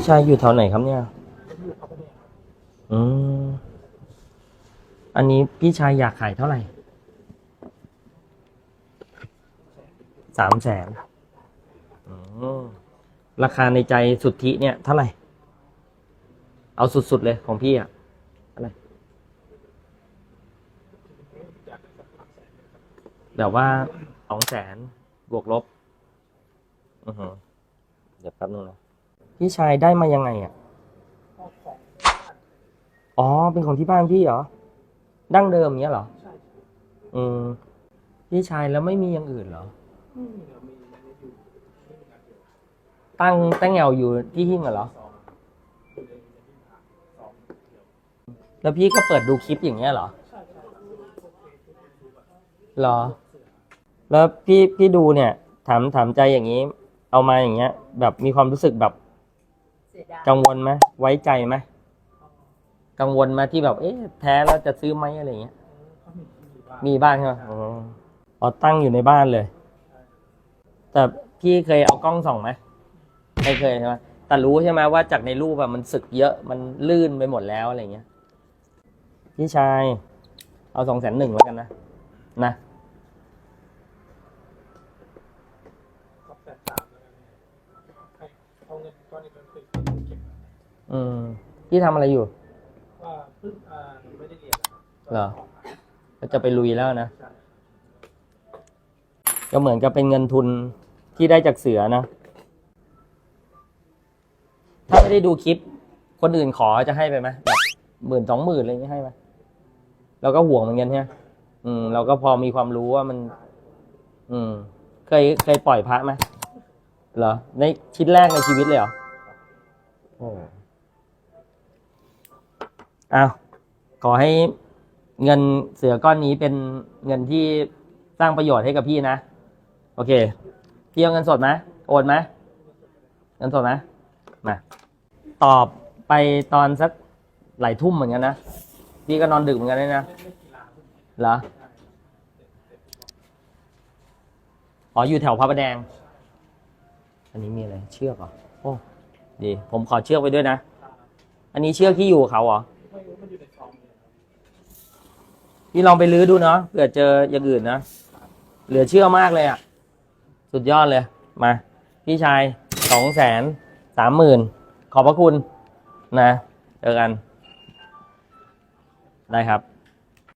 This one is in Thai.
พี่ชายอยู่แถวไหนครับเนี่ย อืม อันนี้พี่ชายอยากขายเท่าไหร่ สามแสนอราคาในใจสุทธิเนี่ยเท่าไหร่ เอาสุดๆเลยของพี่อะเท่าไหร่แบบว่าสองแสนบวกลบ อือหือเดี๋ยวแป๊บนึงนะ พี่ชายได้มายังไงอะ อ๋อ เป็นของที่บ้านพี่เหรอ ดั้งเดิมเนี้ยเหรอ อืม พี่ชายแล้วไม่มีอย่างอื่นเหรอ ตั้งตั้งแงวอยู่ที่หิ้งเหรอ แล้วพี่ก็เปิดดูคลิปอย่างเงี้ยเหรอเหรอ แล้วพี่พี่ดูเนี่ย ถามถามใจอย่างนี้ เอามาอย่างเงี้ย แบบมีความรู้สึกแบบ เสียดายกังวลไหมไว้ใจไหมกังวลไหมที่แบบเอ๊ะแพ้แล้วจะซื้อไหมอะไรเงี้ยมีบ้างใช่ไหมอ๋ออ๋อตั้งอยู่ในบ้านเลย แต่พี่เคยเอากล้องส่องไหมไม่เคยใช่ไหมแต่รู้ใช่ไหมว่าจากในรูปอะมันสึกเยอะมันลื่นไปหมดแล้วอะไรเงี้ย พี่ชาย เอาสองแสนหนึ่งแล้วกันนะนะ สองแสนสามแล้วกันให้เอาเงินก้อนนี้เป็นฝึกเก็บ อืมพี่ทำอะไรอยู่ว่าเพิ่งอ่าไม่ได้เรียนนะครับเหรอก็จะไปลุยแล้วนะใช่ก็เหมือนกับเป็นเงินทุนที่ได้จากเสือนะ ถ้าไม่ได้ดูคลิป คนอื่นขอจะให้ไปไหมแบบหมื่นสองหมื่นอะไรอย่างนี้ให้ไหมเราก็ห่วงเหมือนกันใช่ไหมอืม เราก็พอมีความรู้ว่ามัน อืม เคยเคยปล่อยพระไหมเหรอในชิ้นแรกในชีวิตเลยเหรอโอ้อ้าวขอให้เงินเสือก้อนนี้เป็นเงินที่สร้างประโยชน์ให้กับพี่นะ โอเคพี่เอาเงินสดไหมโอนไหมเงินสดไหมมาตอบไปตอนสักหลายทุ่มเหมือนกันนะพี่ก็นอนดึกเหมือนกันเลยนะเหรออ๋ออยู่แถวพระประแดง อันนี้มีอะไร เชือกเหรอโอ้ ดีผมขอเชือกไปด้วยนะ อันนี้เชือกที่อยู่เขาเหรอพี่ลองไปลื้อดูเนาะเผื่อเจออย่างอื่นนะ เหลือเชื่อมากเลยอะ่ะ สุดยอดเลย มา พี่ชายสองแสนสามหมื่นขอบพระคุณนะ เจอกัน ได้ครับ